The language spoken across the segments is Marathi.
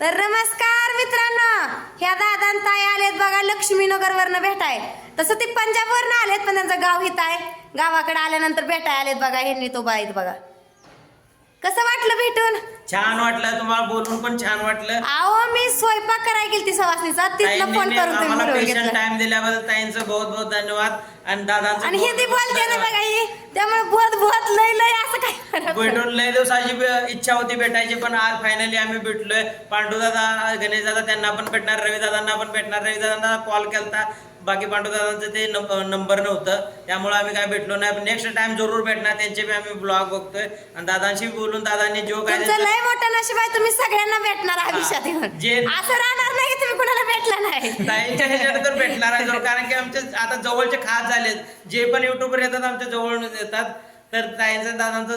तर नमस्कार मित्रांनो. ह्या दादा ताई आलेत बघा लक्ष्मीनगर वरनं भेटाय. तसं ते पंजाब वरनं आलेत पण त्यांचं गाव हित आहे. गावाकडे आल्यानंतर भेटाय आलेत बघा ह्यांनी तो बाईत बघा. कसं वाटलं भेटून? छान वाटलं तुम्हाला बोलून पण छान वाटलं. अहो मी स्वयंपाक करायला गेलती सवासनीचा तिथनं फोन ताईंनी करून तुम्ही आम्हाला बोलवून पेशंट घेतलं टाइम दिल्याबद्दल ताईंचं बहुत बहुत धन्यवाद. आणि दादांचं आणि हिंदी बहुत बोलते ना धन्यवाद. बघा ही त्यामुळे बहुत बहुत लय लय असं काय भेटून लय दिवसाची बे- इच्छा होती भेटायची पण आज फायनली आम्ही भेटलोय. पांडू दादा गणेश दादा त्यांना पण भेटणार रवी दादांना पण भेटणार. रवी दादांना कॉल केलता. बाकी पांडू दादांचं ते नंबर नव्हतं. त्यामुळे आम्ही काय भेटलो नाही. नेक्स्ट टाइम जरूर भेटणार. त्यांचे बी आम्ही ब्लॉग बघतोय. आणि दादांशी बोलून दादांनी जो काय तुमचं लय मोठं नशीब आहे. तुम्ही सगळ्यांना भेटणार आयुष्यात येऊन. जे- असं राहणार नाही की तुम्ही कुणाला भेटला नाही. ताईंच्या ह्याच्यात तर भेटणार आहे. जरूर कारण की आमचे आता जवळचे खास झालेत. जे पण युट्यूबर येतात आमच्या जवळ येतात. तर ताईंचं दादांचं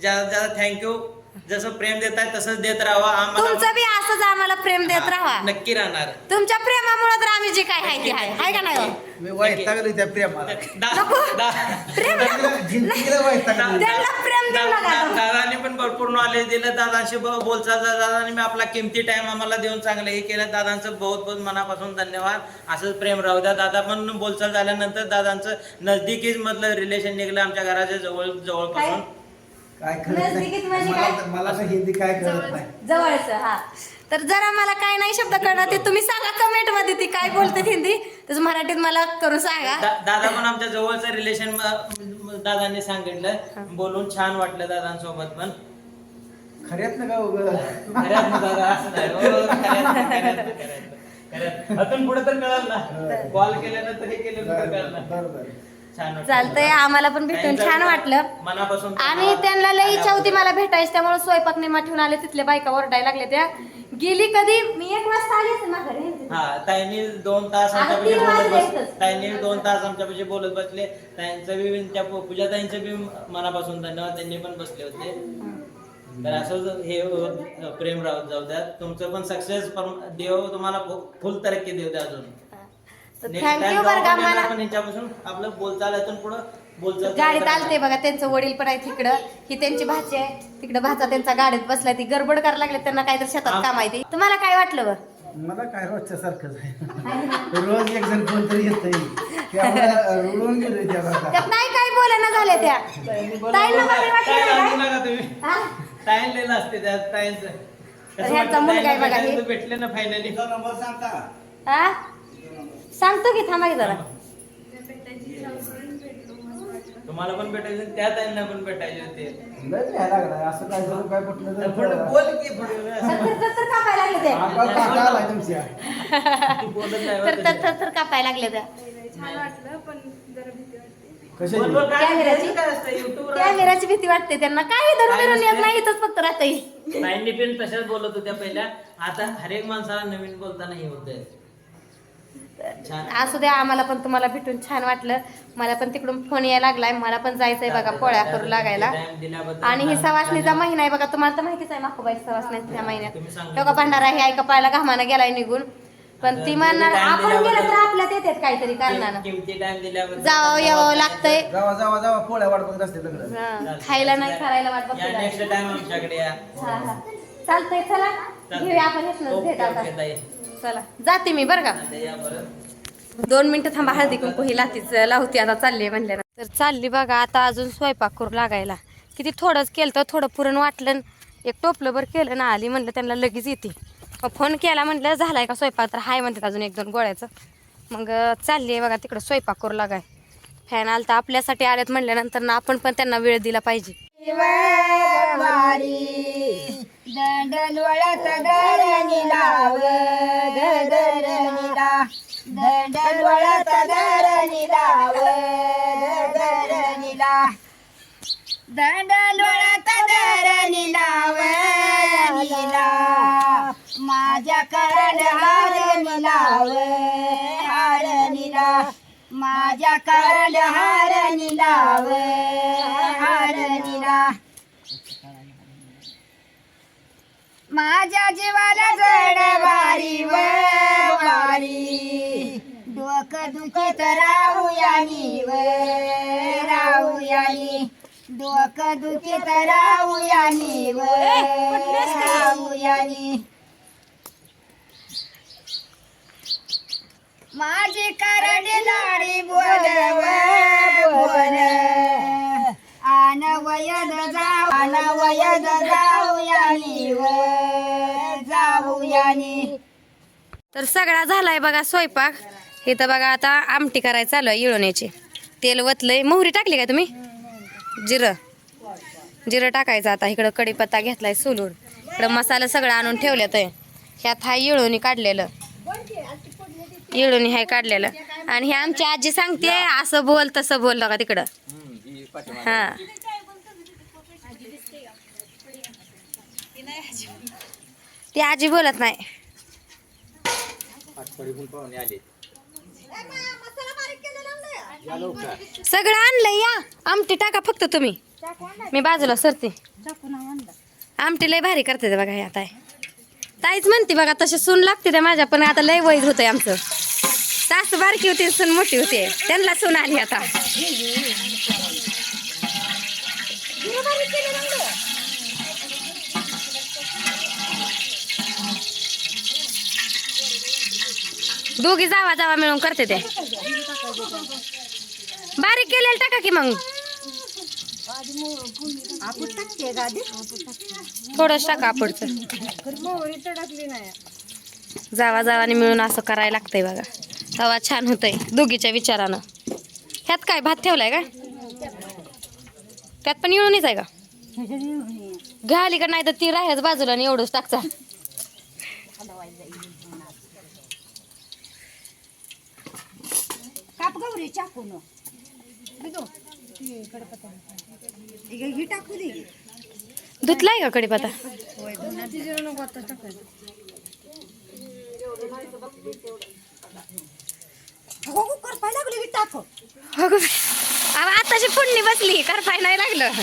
ज्यादा ज्यादा थँक्यू जसं प्रेम देतात तसंच देत राहावं. आम्हाला तुमचं बी असंच आम्हाला प्रेम देत राहा नक्की राहणार. तुमच्या प्रेमामुळे तर आम्ही जे काय आहे ते आहे. हाय का नाही हो? मी वैतागलो त्या प्रेमाला. दा- नको. दा- प्रेम नको. जिंदगीला वैतागलो त्यांना प्रेम देऊ दा- नका दा- दादांनी पण भरपूर नॉलेज दिलं. दादांशी ब- बोलचाल दादांनी मी आपला किमती टाइम आम्हाला देऊन चांगलं हे केलं. दादांचं बहुत बहुत मनापासून धन्यवाद. असंच प्रेम राहू द्या. दादा पण बोलचाल झाल्यानंतर दादांचं नजदिकीच मधलं रिलेशन निघलं आमच्या घराच्या जवळ जवळपासून. काय कळत नाही. नजदिकीत म्हणजे मला काय? तर- मला तर हिंदी काय कळत नाही. जवळच हा. तर जरा मला काय नाही शब्द कळणार ते तुम्ही सांगा कमेंटमध्ये ती काय बोलते हिंदी. तसं मराठीत मला करून सांगा. दा- दादा पण आमच्या जवळचं रिलेशन दादांनी सांगितलं. बोलून छान वाटलं दादांसोबत पण. खऱ्यात ना का उगं? खऱ्यात ना दादा? असं नाही. हो, खऱ्यात ना, खऱ्यात ना, खऱ्यात ना, खऱ्यात. अजून पुढे तर कळलं ना. कॉल केल्यानंतर हे केल्यानंतर बरं, कळलं बरं, बरं. चालतंय आम्हाला पण भेटून छान वाटलं. मनापासून आणि त्यांना लई इच्छा होती मला भेटायची त्यामुळे स्वयंपाक निमा ठेवून आले तिथल्या बायका ओरडायला लागल्या त्या. गेली कधी? मी एक वाजता आली माघारी हा ताईंनी दोन तास आमच्यापाशी बोलत बस. ताईंनी दोन तास आमच्यापाशी बोलत बसले. ताईंचं बी त्या पूजा ताईंचं बी मनापासून धन्यवाद. त्यांनी पण बसले होते. तर असं हे प्रेम राहत जाऊ द्या तुमचं पण सक्सेस देव तुम्हाला फुल तरक्की देऊ द्या अजून. Next time थँक्यू बरं का मला. पण यांच्यापासून आपलं बोलचाल यातून पुढं बोलचाल गाडीत आलते बघा त्यांचं वडील पण आहे तिकडं ही त्यांची भाची आहे. तिकडं भाचा त्यांचा गाडीत बसलाय. ती गडबड करायला लागले त्यांना काहीतरी शेतात काम आहे ती. तुम्हाला काय वाटलं बरं? मला काय रोजच्या सारखंच आहे. रोज एक जण कोणतरी येत रुळून गेलो त्या बघा त्यात नाही काय बोलणं झाले त्या? ताईंना बरं वाटलं नाही काय? तुम्ही. हा? टाइम लिहिलं असते त्या टाइमचं तर ह्यांचा मुलगा आहे बघा हे. भेटले ना फायनली नंबर सांगता हा? सांगतो की थांबा की जरा. तुम्हाला पण भेटायचं त्या ताईंना पण भेटायचे होते. लय लिहायला लागलाय असं काय काय कुठलं तर बोल की पुढे तर तर तर तर कापायला लागले ते. आकाश काका आलाय तुमच्या. तू बोलत नाही तर बरं तर तुझ्या. तर तर कापायला लागले त्या छान वाटलं पण जरा भीती वाटते कशाची? बोल, बोल, काय कॅमेऱ्याची? काय असतं? युट्यूबवर कॅमेराची भीती वाटते त्यांना. काही धरून काय बिरून येत नसते? नाही इथंच फक्त राहते ताईंनी पण तशाच बोलत होत्या पहिल्या. आता हरेक माणसाला नवीन बोलताना हे होतंय. छान असू द्या आम्हाला पण तुम्हाला भेटून छान वाटलं. मला पण तिकडून फोन यायला लागलाय. मला पण जायचंय बघा पोळ्या करू लागायला. आणि ही सवासणीचा. महिना आहे बघा तुम्हाला तर माहितीच आहे माकोबाई सवासणीच्या महिन्यात. तुम्ही सांगा. तेव्हा भंडारा हे ऐका पाहायला घामानं गेलाय निघून. पण ती म्हणणार आपण गेलं तर आपल्यात येतात काहीतरी कारणानं. किमती टाइम दिल्याबद्दल जावं यावं लागतंय. हा, खायला नाही करायला वाट बघतो नेक्स्ट टाइम आमच्याकडे या. हा हा. चालतंय चला. घेऊया आपण भेट आता. चला. जाते मी बरं का? दोन मिनिटं थांबा हळदी कुंकू ही लातीच लावते आता चालली म्हणल्यानंतर तर चालली बघा आता अजून स्वयंपाक करू लागायला. किती थोडंच केलं तर थोडं पुरण वाटलं एक टोपलं बरं केलं ना आली म्हणलं त्यांना लगेच येते. फोन केला म्हटलं झालाय का स्वयंपाक? तर हाय म्हणतात अजून एक दोन गोळ्याचं. मग चालली आहे बघा तिकडं स्वयंपाक करू लागाय. फॅन आलता आपल्यासाठी आल्यात म्हणल्यानंतर ना आपण पण त्यांना वेळ दिला पाहिजे. दंडन वळत धरणी लाव धरणी ला दंडन वळत धरणी लाव धरणी ला दंडन वळत धरणी लाव माझ्या करण हार लाव हार नीला माझ्या करण हार लाव हार नीला माझ्या जीवाला जड वारी व वारी. डोकं दुखीत राहूयानी व राहूयानी डोकं दुखीत राहूयानी व राहूयानी माझी करडे लाडी बोलव बोल आन वयद जाऊ आन वयद जाऊ यानी व जाऊ यानी. तर सगळा झालाय बघा स्वयंपाक. हे तर बघा आता आमटी करायचं चालू आहे इळवण्याची तेल वतलंय. मोहरी टाकली का तुम्ही? जिरं. जिरं टाकायचं आता. इकडं कढीपत्ता घेतलाय सोलून. इकडं मसाला सगळं आणून ठेवल्यात आहे. ह्यात हाय इळवणी काढलेलं. इळवणी हाय काढलेलं. आणि हे आमची आजी सांगते असं बोल तसं बोल का तिकडं. हा. ती आजी बोलत नाही. सगळं आणलं या. आमटी टाका फक्त तुम्ही. मी बाजूला सरते. आमटी लय भारी करते बघा आता. ताईच म्हणते बघा तसे सून लागते ते माझ्या पण आता लय वैध होतंय आमचं. सासू बारकी होती सून मोठी होती. त्यांना सून आली आता. दोघी जावा जावा मिळून करते ते. बारीक केलेलं टाका की मग. थोडंच टाका आपडचं. जावा जावाने मिळून असं करायला लागतंय बघा. तवा छान होतंय दोघीच्या विचारानं. ह्यात काय भात ठेवलाय का त्यात पण येऊनच आहे का? घाली का नाही तर ती राहायच बाजूला आणि एवढंच टाकचा काप गौरी चाकून ही टाकू दे. धुतलाय का कडीपत्ता करपाय लागली टाक अगं आताशी फोडणी बसली करपाय नाही लागलं.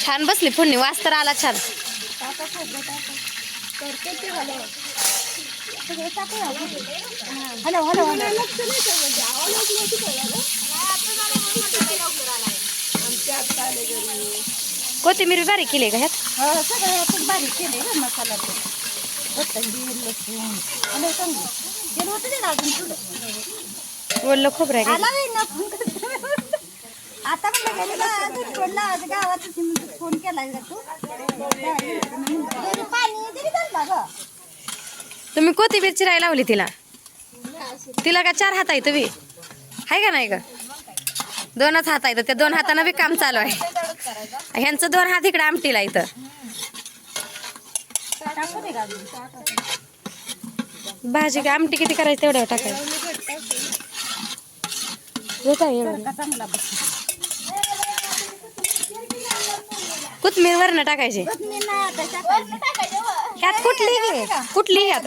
छान बसली फोडणी वास तर आला छान. Hello hello hello. कोथिंबीर बारीक केली का ह्यात? सगळं बारीक केले ना मसाला ते. कोथिंबीर लसूण होतं ते अजून थोडं. ओलं खोबरं आहे का? आला बाई ना फोन करते. आता म्हणलं गेले का दूध सोडला आज गावात होती म्हणून फोन केलाय का तू. घरी पाणी तरी भरला ग. तुम्ही कोथिंबीर चिरायला लावली तिला? तिला का चार हात आहे तुम्ही? आहे का नाही का दोनच हात आहेत त्या दोन हातानं बी काम चालू आहे. ह्यांचं दोन हात इकडे आमटीला इथं? भाजी का आमटी किती करायची तेवढ्या टाकायचं काय एवढं? का चांगला बस कोथिंबीर वरनं टाकायची. ह्यात कुठली कुठली ह्यात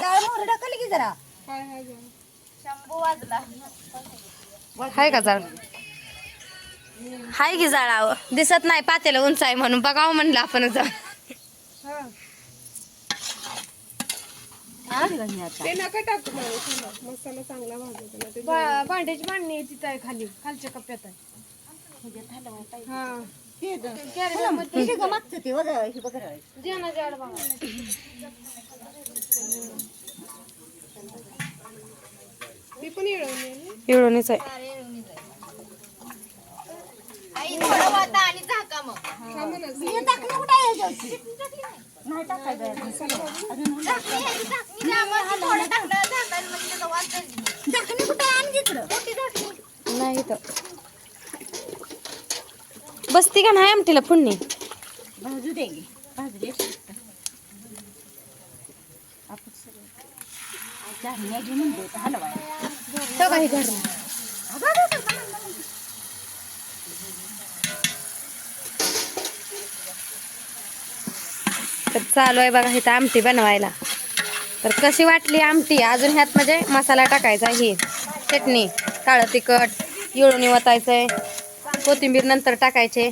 हाय का जाळ हाय की जाळावं दिसत नाही पातेलं उंच आहे म्हणून बघावं म्हणलं आपण जाऊन ते नका टाकू मला थांबा. मसाला चांगला भाजायचा ना ते बा- भांड्याची मांडणी आहे तिथं आहे खाली खालच्या कप्प्यात आहे हा ग. ग मागचं ते वगैरे हे बघ रे. जेवणाच्या आड बघा ती पण येळवणी आहे ना? एवढूनच आहे थांबा ना. हे टाकलं कुठं आहे याच्यावरती? नाही टाकायचं तर बसती का नाही आमटीला फोडणी भाजू दे. भाजू दे. आपण सगळं झाकण्याची म्हणतो होतं, हलवायला. काही घर अगं, अगं, अगं, अगं, अगं. तर चालू आहे बघा इथं आमटी बनवायला. तर कशी वाटली आमटी? अजून ह्यात म्हणजे मसाला टाकायचा ही चटणी काळं तिखट येळून आहे कोथिंबीर नंतर टाकायचे.